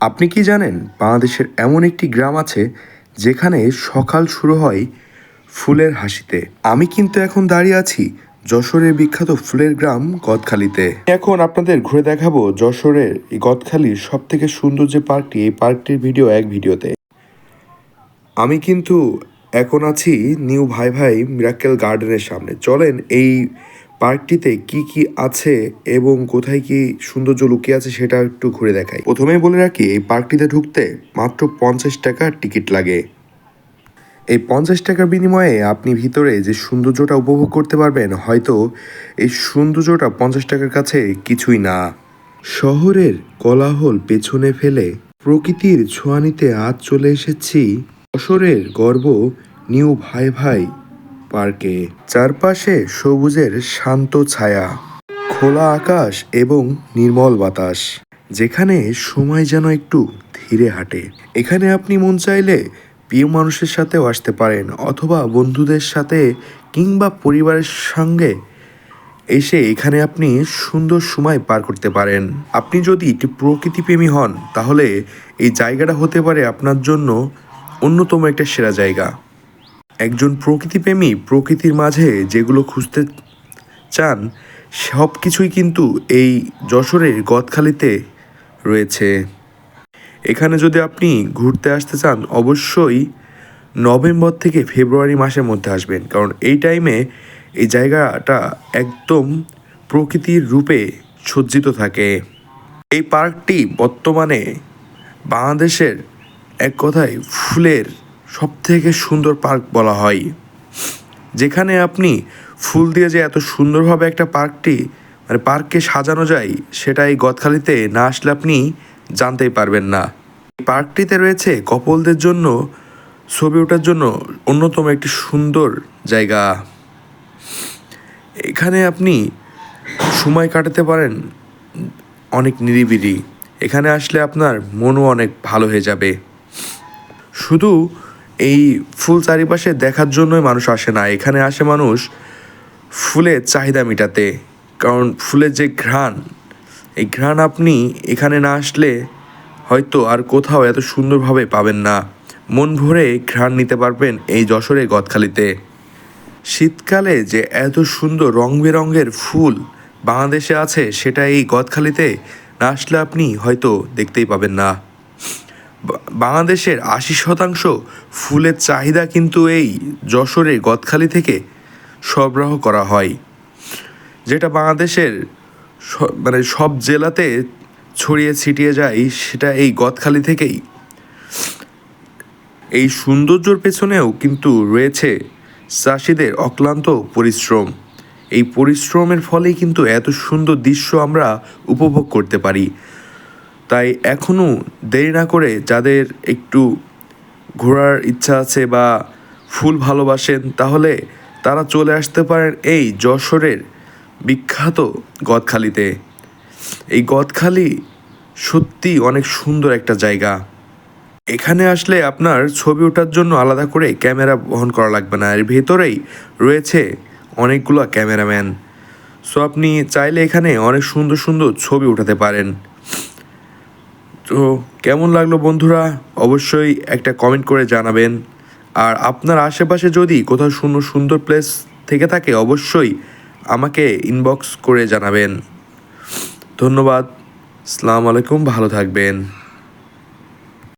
আপনি কি জানেন বাংলাদেশের এমন একটি গ্রাম আছে যেখানে সকাল শুরু হয় ফুলের হাসিতে? আমি কিন্তু এখন দাঁড়িয়ে আছি যশোরের বিখ্যাত ফুলের গ্রাম গদখালিতে। এখন আপনাদের ঘুরে দেখাবো যশোরের এই গদখালির সব থেকে সুন্দর যে পার্কটি, এই পার্কটির ভিডিও এক ভিডিওতে। আমি কিন্তু এখন আছি নিউ ভাই ভাই মিরাক্কেল গার্ডেনের সামনে। চলেন এই পার্কটিতে কি কি আছে এবং কোথায় কি সৌন্দর্য লুকিয়ে আছে সেটা একটু ঘুরে দেখাই। প্রথমেই বলে রাখি, এই পার্কটিতে ঢুকতে মাত্র পঞ্চাশ টাকার টিকিট লাগে। এই পঞ্চাশ টাকার বিনিময়ে আপনি ভিতরে যে সৌন্দর্যটা উপভোগ করতে পারবেন, হয়তো এই সৌন্দর্যটা পঞ্চাশ টাকার কাছে কিছুই না। শহরের কোলাহল পেছনে ফেলে প্রকৃতির ছোঁয়া নিতে আজ চলে এসেছি। যশোরের গর্ব নিউ ভাই ভাই পার্কে, চারপাশে সবুজের শান্ত ছায়া, খোলা আকাশ এবং নির্মল বাতাস, যেখানে সময় যেন একটু ধীরে হাঁটে। এখানে আপনি মন চাইলে প্রিয় মানুষের সাথেও আসতে পারেন অথবা বন্ধুদের সাথে কিংবা পরিবারের সঙ্গে এসে এখানে আপনি সুন্দর সময় পার করতে পারেন। আপনি যদি একটি প্রকৃতিপ্রেমী হন, তাহলে এই জায়গাটা হতে পারে আপনার জন্য অন্যতম একটা সেরা জায়গা। একজন প্রকৃতিপ্রেমী প্রকৃতির মাঝে যেগুলো খুঁজতে চান সব কিছুই কিন্তু এই যশোরের গদখালিতে রয়েছে। এখানে যদি আপনি ঘুরতে আসতে চান, অবশ্যই নভেম্বর থেকে ফেব্রুয়ারি মাসের মধ্যে আসবেন। কারণ এই টাইমে এই জায়গাটা একদম প্রকৃতির রূপে সজ্জিত থাকে। এই পার্কটি বর্তমানে বাংলাদেশের এক কথায় ফুলের সবথেকে সুন্দর পার্ক বলা হয়। যেখানে আপনি ফুল দিয়ে যে এত সুন্দরভাবে একটা পার্কটি মানে পার্ককে সাজানো যায়, সেটা এই গদখালিতে না আসলে আপনি জানতেই পারবেন না। এই পার্কটিতে রয়েছে কপলদের জন্য, ছবি ওঠার জন্য অন্যতম একটি সুন্দর জায়গা। এখানে আপনি সময় কাটাতে পারেন অনেক নিরিবিলি। এখানে আসলে আপনার মনও অনেক ভালো হয়ে যাবে। শুধু এই ফুল চারিপাশে দেখার জন্যই মানুষ আসে না। এখানে আসে মানুষ ফুলের চাহিদা মেটাতে। কারণ ফুলের যে ঘ্রাণ, এই ঘ্রাণ আপনি এখানে না আসলে হয়তো আর কোথাও এত সুন্দরভাবে পাবেন না। মন ভরে ঘ্রাণ নিতে পারবেন এই যশোরে গদখালিতে। শীতকালে যে এত সুন্দর রং বেরঙের ফুল বাংলাদেশে আছে, সেটা এই গদখালিতে না আসলে আপনি হয়তো দেখতেই পাবেন না। বাংলাদেশের আশি শতাংশ ফুলের চাহিদা কিন্তু এই যশোরের গদখালি থেকে সরবরাহ করা হয়, যেটা বাংলাদেশের মানে সব জেলাতে ছড়িয়ে ছিটিয়ে যায়, সেটা এই গদখালি থেকেই। এই সৌন্দর্যর পেছনেও কিন্তু রয়েছে চাষিদের অক্লান্ত পরিশ্রম। এই পরিশ্রমের ফলেই কিন্তু এত সুন্দর দৃশ্য আমরা উপভোগ করতে পারি। তাই এখনও দেরি না করে যাদের একটু ঘোরার ইচ্ছা আছে বা ফুল ভালোবাসেন, তাহলে তারা চলে আসতে পারেন এই যশোরের বিখ্যাত গদখালিতে। এই গদখালি সত্যি অনেক সুন্দর একটা জায়গা। এখানে আসলে আপনার ছবি ওঠার জন্য আলাদা করে ক্যামেরা বহন করা লাগবে না, এর ভেতরেই রয়েছে অনেকগুলো ক্যামেরাম্যান। সো আপনি চাইলে এখানে অনেক সুন্দর সুন্দর ছবি উঠাতে পারেন। তো কেমন লাগল বন্ধুরা? অবশ্যই একটা কমেন্ট করে জানাবেন। আর আপনার আশেপাশে যদি কোথাও সুন্দর সুন্দর প্লেস থেকে থাকে, অবশ্যই আমাকে ইনবক্স করে জানাবেন। ধন্যবাদ। সালাম আলাইকুম। ভালো থাকবেন।